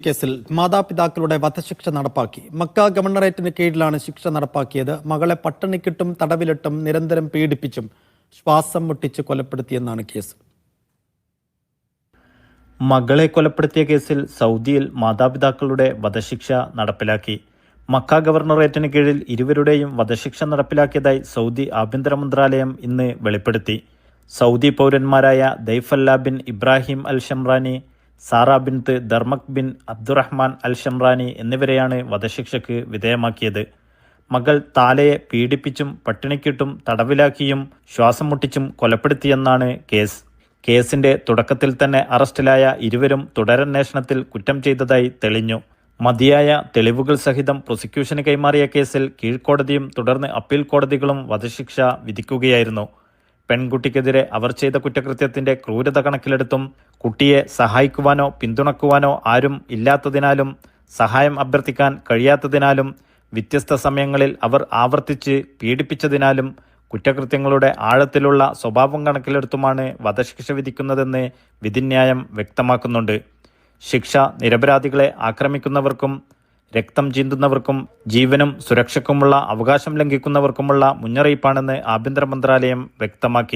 കേസിൽ മാതാപിതാക്കളുടെ വധശിക്ഷ നടപ്പാക്കി. മക്ക ഗവർണറേറ്റിന് കീഴിലാണ് ശിക്ഷ നടപ്പാക്കിയത്. മകളെ പട്ടിണിക്കിട്ടും തടവിലിട്ടും നിരന്തരം പീഡിപ്പിച്ചും ശ്വാസം മുട്ടിച്ച് കൊലപ്പെടുത്തിയെന്നാണ് കേസ്. മകളെ കൊലപ്പെടുത്തിയ കേസിൽ സൗദിയിൽ മാതാപിതാക്കളുടെ വധശിക്ഷ നടപ്പിലാക്കി. മക്ക ഗവർണറേറ്റിന് കീഴിൽ ഇരുവരുടെയും വധശിക്ഷ നടപ്പിലാക്കിയതായി സൗദി ആഭ്യന്തര മന്ത്രാലയം ഇന്ന് വെളിപ്പെടുത്തി. Saudi പൗരന്മാരായ Daifallah bin Ibrahim Al Shamrani Sara bint Darmak bin Abdulrahman al Shamrani എന്നിവരെയാണ് വധശിക്ഷയ്ക്ക് വിധേയമാക്കിയത്. മകൾ താലയെ പീഡിപ്പിച്ചും പട്ടിണിക്കിട്ടും തടവിലാക്കിയും ശ്വാസം മുട്ടിച്ചും കൊലപ്പെടുത്തിയെന്നാണ് കേസ്. കേസിന്റെ തുടക്കത്തിൽ തന്നെ അറസ്റ്റിലായ ഇരുവരും തുടരന്വേഷണത്തിൽ കുറ്റം ചെയ്തതായി തെളിഞ്ഞു. മതിയായ തെളിവുകൾ സഹിതം പ്രോസിക്യൂഷന് കൈമാറിയ കേസിൽ കീഴ്ക്കോടതിയും തുടർന്ന് അപ്പീൽ കോടതികളും വധശിക്ഷ വിധിക്കുകയായിരുന്നു. പെൺകുട്ടിക്കെതിരെ അവർ ചെയ്ത കുറ്റകൃത്യത്തിന്റെ ക്രൂരത കണക്കിലെടുത്തും കുട്ടിയെ സഹായിക്കുവാനോ പിന്തുണക്കുവാനോ ആരും ഇല്ലാത്തതിനാലും സഹായം അഭ്യർത്ഥിക്കാൻ കഴിയാത്തതിനാലും വ്യത്യസ്ത സമയങ്ങളിൽ അവർ ആവർത്തിച്ച് പീഡിപ്പിച്ചതിനാലും കുറ്റകൃത്യങ്ങളുടെ ആഴത്തിലുള്ള സ്വഭാവം കണക്കിലെടുത്തുമാണ് വധശിക്ഷ വിധിക്കുന്നതെന്ന് വിധിന്യായം വ്യക്തമാക്കുന്നുണ്ട്. ശിക്ഷ നിരപരാധികളെ ആക്രമിക്കുന്നവർക്കും രക്തം ചീന്തുന്നവർക്കും ജീവനും സുരക്ഷയ്ക്കുമുള്ള അവകാശം ലംഘിക്കുന്നവർക്കുമുള്ള മുന്നറിയിപ്പാണെന്ന് ആഭ്യന്തര മന്ത്രാലയം വ്യക്തമാക്കി.